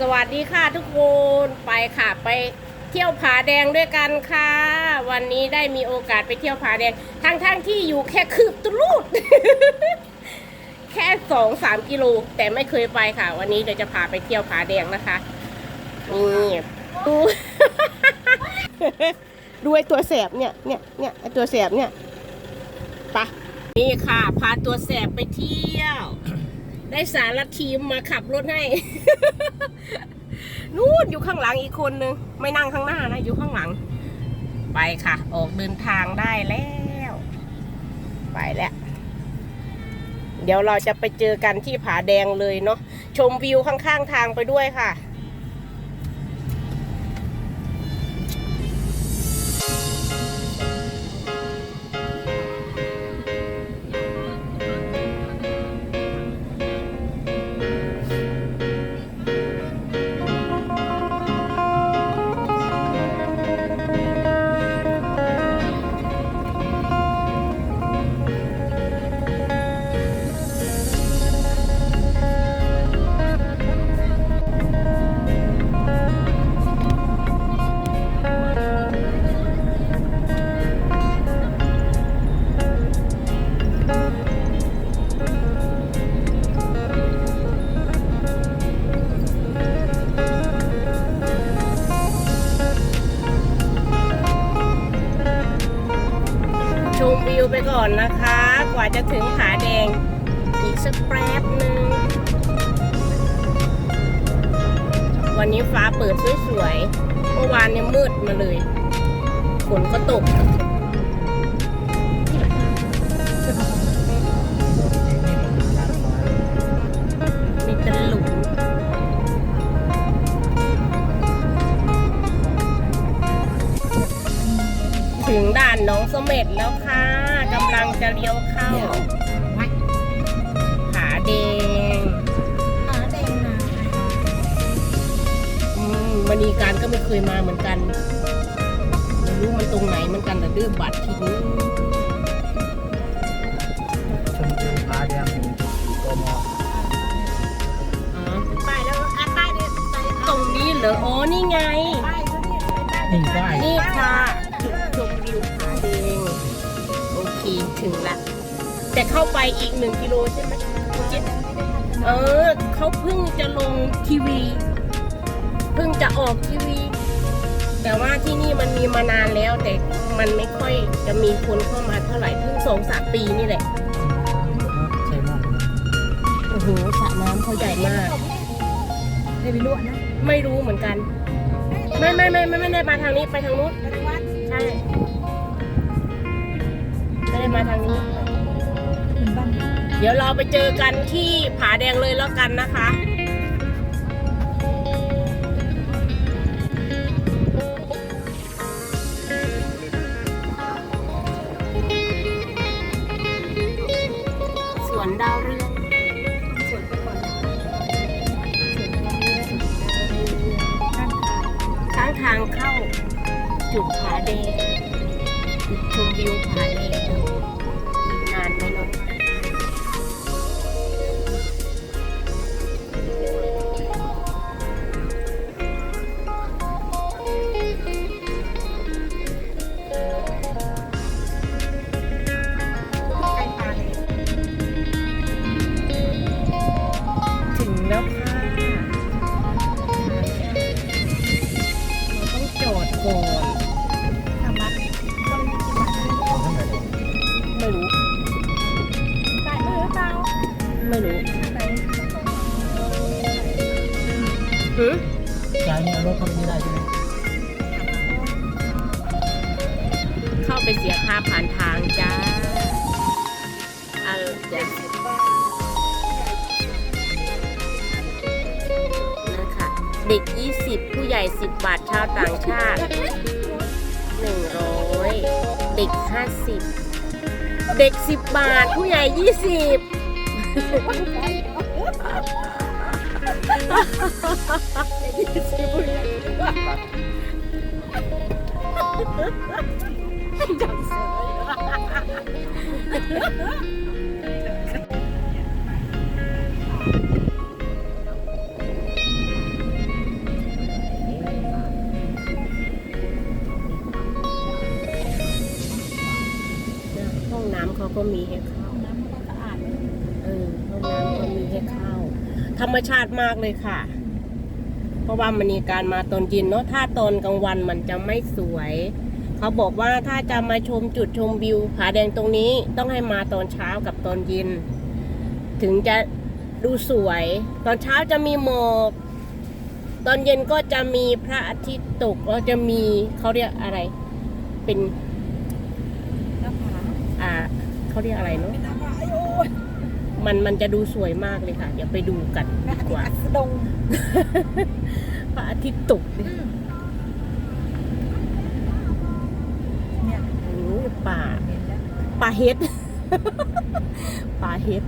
สวัสดีค่ะทุกคนไปค่ะไปเที่ยวผาแดงด้วยกันค่ะ วันนี้ได้มีโอกาสไปเที่ยวผาแดงทั้งทั้งๆที่อยู่แค่คืบตุลูด แค่สองสามกิโลแต่ไม่เคยไปค่ะ วันนี้เดี๋ยวจะพาไปเที่ยวผาแดงนะคะนี่ดูดูไอตัวแสบเนี่ยเนี่ยเนี่ยไอตัวแสบเนี่ยไปะนี่ค่ะ พาตัวแสบไปเที่ยว ได้สารทีมมาขับรถให้ นู่นอยู่ข้างหลังอีกคนนึง ไม่นั่งข้างหน้านะ อยู่ข้างหลัง ไปค่ะ ออกเดินทางได้แล้ว ไปแล้ว เดี๋ยวเราจะไปเจอกันที่ผาแดงเลยเนาะ ชมวิวข้างๆทางไปด้วยค่ะ ก่อนนะคะ กว่าจะถึงผาแดง อีกสักแป๊บหนึ่งวันนี้ฟ้าเปิดสวยๆเมื่อวานเนี่ยมืดมาเลยฝนก็ตกมีตลุมถึงด่านน้องสม็ดแล้ว งจะเลี้ยวเข้าผาแดงหาแดงนาอืมมณีการก็ไม่เคยมาเหมือนกันไม่รู้มันตรงไหนเหมือนกันแต่ดื้อบัตรที่นี้ชมวิวผาแดงกมอ๋อไปแล้วอะไปเดินไปตรงนี้เหรออ๋อนี่ไงไปเขาเนี่ยไปนี่ได้นี่ค่ะจุด ถึงละแต่เข้าไปอีกหนึ่งกิโลใช่ไหมคุณจิ๊ดเออเขาเพิ่งจะลงทีวี เพิ่งจะออกทีวี แต่ว่าที่นี่มันมีมานานแล้ว แต่มันไม่ค่อยจะมีคนเข้ามาเท่าไหร่เพิ่งสองสามปีนี่แหละใช่มากโอ้โหสระน้ำเขาใหญ่มากได้ไปลวกนะไม่รู้เหมือนกัน ไม่ไม่ไม่ไม่ไม่ได้มาทางนี้ไปทางนู้นไปทางวัดใช่ ไม่ได้มาทางนี้ เดี๋ยวเราไปเจอกันที่ผาแดงเลยแล้วกันนะคะ จ้ะนะคะเด็ก 20 ผู้ใหญ่ 10 บาทชาวต่างชาติ 100 เด็ก 50 เด็ก 10 บาท ผู้ใหญ่ 20 20 ให้เข้าธรรมชาติมากเลยค่ะ เพราะว่ามันมีการมาตอนเย็นเนาะถ้าตอนกลางวันมันจะไม่สวย เขาบอกว่าถ้าจะมาชมจุดชมวิวผาแดงตรงนี้ต้องให้มาตอนเช้ากับตอนเย็น ถึงจะดูสวย ตอนเช้าจะมีหมอกตอนเย็นก็จะมีพระอาทิตย์ตกแล้วจะมีเขาเรียกอะไร เป็นหน้าผาอ่าเขาเรียกอะไรเนาะ มันมันจะดูสวยมากเลยค่ะ เดี๋ยวไปดูกันแม่อาดีทิกตว่าย์อัสดงพระอาทิตย์ตกดิอืมเนี่ยโอ้ยป่า เห็นแล้วป่าเฮ็ด ป่าเฮ็ด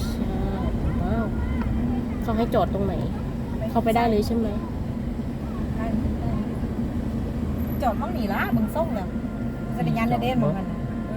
ใช่ว้าวเขาให้จอดตรงไหน เข้าไปได้เลยใช่ไหมได้ได้จอดมั่งหนีละมึงส่งแล้วจะได้ยันเลยเด่นเหมือนกันนะ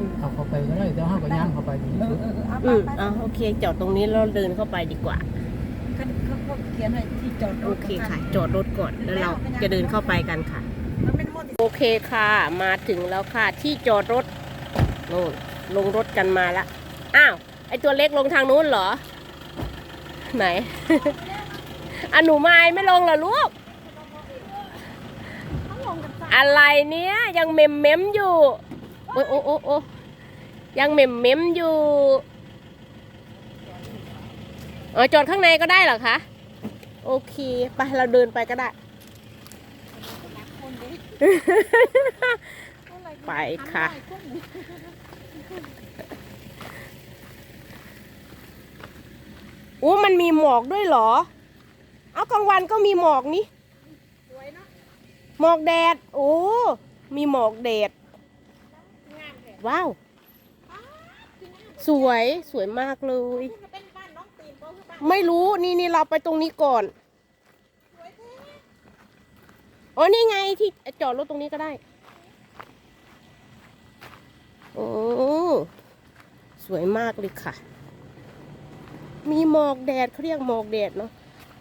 เออเอาเข้าไปก็ได้แต่ห้าก็ย่างเข้าไปดีเอสุอดเออเออเอาไปอืมไปอะโอเคจอดตรงนี้เราเดินเข้าไปดีกว่า เขาเขาเขียนให้ที่จอดรโอถเคค่ะ จอดรถก่อนแล้วเราจะเดินเข้าไปกันค่ะ มันเป็นโมดิโอเคค่ะ มาถึงแล้วค่ะ ที่จอดรถโน่นลงรถกันมาละอ้าวไอตัวเล็กลงทางนู้นเหรอ ไหนอะหนูไม้ไม่ลงเหรอลูก อะไรเนี้ยยังเมมเมมอยู่ โอ้โอ้โอ้โอ้ยังเมมเมมอยู่อ๋อจอดข้างในก็ได้เหรอคะ โอเคไปเราเดินไปก็ได้ ไปค่ะโอ้มันมีหมอกด้วยเหรอ เอากลางวันก็มีหมอกนี่หมอกแดด โอ้ มีหมอกแดด ว้าว สวยสวยมากเลยเป็นบ้านน้องตีนบ่คือบ้านไม่รู้นี่นี่เราไปตรงนี้ก่อนอ๋อนี่ไงที่จอดรถตรงนี้ก็ได้โอ้สวยมากเลยค่ะ มีหมอกแดดเขาเรียกหมอกแดดเนาะ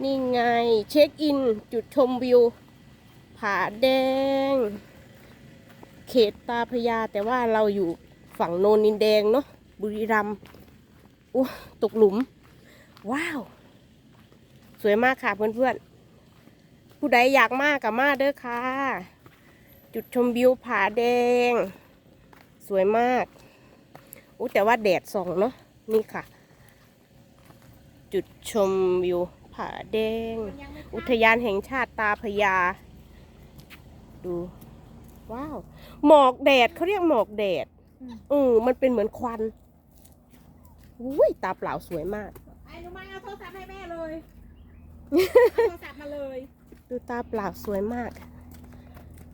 นี่ไงเช็คอิน จุดชมวิว ผาแดง เขตตาพยา แต่ว่าเราอยู่ฝั่งโนนินแดงเนาะบุรีรัมย์อ้ตกหลุม ว้าว สวยมากค่ะเพื่อนๆ ผู้ใดอยากมากกับมาเด้อค่ะ จุดชมวิวผาแดง สวยมากอู้แต่ว่าแดดส่องเนาะนี่ค่ะ จุดชมวิวผาแดง อุทยานแห่งชาติตาพยา ดู ว้าว หมอกแดดเขาเรียกหมอกแดดเออมันเป็นเหมือนควันอุ้ยตาเปล่าสวยมากไอ้หนูมาเอาโทรศัพท์ให้แม่เลยเอาโทรศัพท์มาเลย ดูตาเปล่าสวยมาก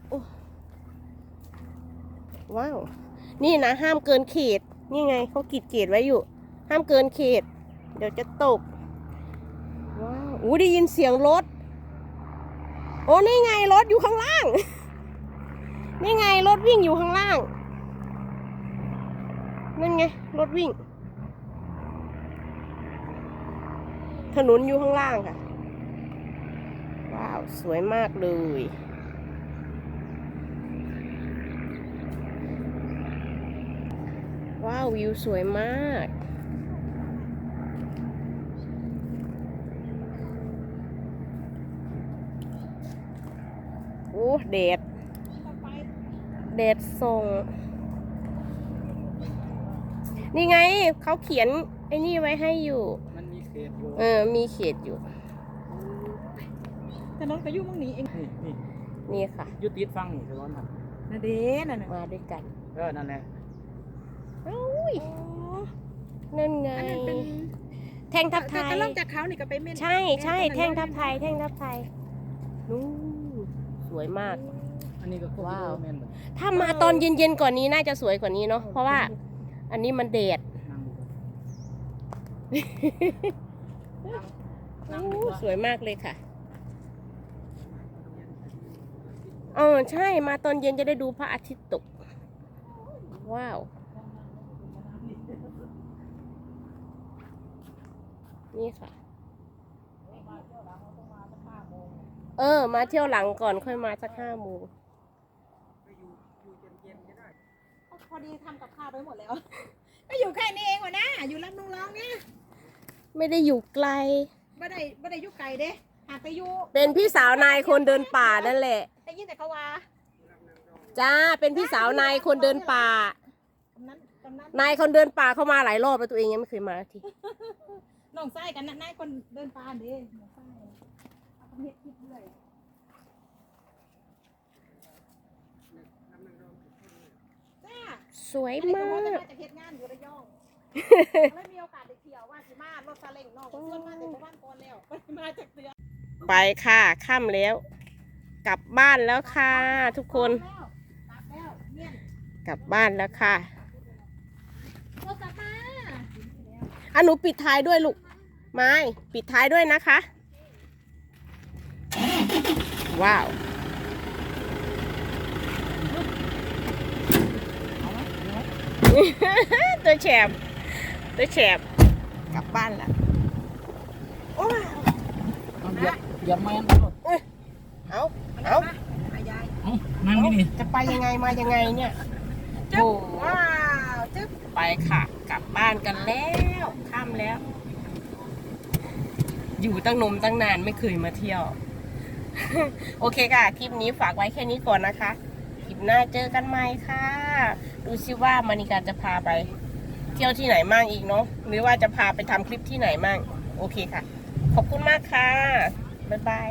โอ้ว้าว นี่นะห้ามเกินเขต นี่ไงเขากีดเขตไว้อยู่ ห้ามเกินเขต เดี๋ยวจะตก ว้าวอู้ได้ยินเสียงรถ โอ้นี่ไงรถอยู่ข้างล่าง นี่ไงรถวิ่งอยู่ข้างล่าง นั่นไงรถวิ่ง ถนนอยู่ข้างล่างค่ะ ว้าว สวยมากเลยว้าววิวสวยมาก โอ้แดด แดดส่ง นี่ไงเขาเขียนไอ้นี่ไว้ให้อยู่ มันมีเขตอยู่ เออ มีเขตอยู่ แต่น้องก็อยู่มั่งหนีเอง นี่นี่นี่ค่ะอยุติดฟังนี่ใช่ไหมมันนะเด้นั่นน่ะมาด้วยกันเออ นั่นแหละอุ้ยโอ้นั่นไง อันนั้นเป็นแท่งทับไทแต่ย ก็ลงจากเขานี่ก็ไปเม่นใช่ใช่ม่นแท่งทับไทย แท่งทับไทยนู่นสวยมากอั นนี้ก็คือว้าว แม่นหมดถ้ามาตอนเย็นๆกว่อนนี้น่าจะสวยกว่านี้เนาะเพราะว่าอันนี้มันแดดนั่งดูอู้สวยมากเลยค่ะเออใช่มาตอนเย็นจะได้ดูพระอาทิตย์ตก ว้าว นี่ค่ะ เออ มาเที่ยวหลังก่อนค่อยมาสักห้าโมง เขา พอดีทำกับข้าวไปหมดแล้ว ก็อยู่แค่นี้เองวะนะอยู่ลำนุงร้องเนี่ยไม่ได้อยู่ไกล ไม่ได้ไม่ได้อยุไก่เด้หากไปอยู่เป็นพี่สาวนายคนเดินป่านั่นแหละ ได้ยินแต่เขาว่าจ้า เป็นพี่สาวนายคนเดินป่า กำนั้นกำนั้นนายคนเดินป่าเข้ามาหลายรอบแล้วตัวเองยังไม่เคยมาทีน้องไส้กันนะนายคนเดินปานเด้น้องไส้เอาคำเฮ็ดคิดเรื่อยจ้า สวยอันนี้มาก็ว่าจะกมาจากเฮ็ดงานอยู่ระยองไม่มีโอกาสได้เที่ยวว่าสิมารถซาเล้งน้องก็ชวนมาแต่บ้านก่อนแล้วมาจากเตือไปค่ะค่ำแล้ว กลับบ้านแล้วค่ะ ทุกคนแล้วกลับแล้วเนี่ยกลับบ้านแล้วค่ะรถกลับมาอะหนูปิดท้ายด้วยลูก ไม้ ปิดท้ายด้วยนะคะ ว้าว ตัวแฉบตัวแฉบกลับบ้านแล้วโอ้ยเอาเหยียบเหยียบแมนเอาเอาหายายเอานั่งนี่นี่จะไปยังไงมายังไงเนี่ยจึ๊บโอ้ว้าวจึ๊บไปค่ะ กลับบ้านกันแล้วค่ำแล้ว อยู่ตั้งนมตั้งนานไม่เคยมาเที่ยว โอเคค่ะ คลิปนี้ฝากไว้แค่นี้ก่อนนะคะค ลิปหน้าเจอกันใหม่ค่ะ ดูซิว่ามานิการจะพาไป เที่ยวที่ไหนมั่งอีกเนาะหรือว่าจะพาไปทำคลิปที่ไหนมั่งโอเคค่ะ ขอบคุณมากค่ะ บ๊ายบาย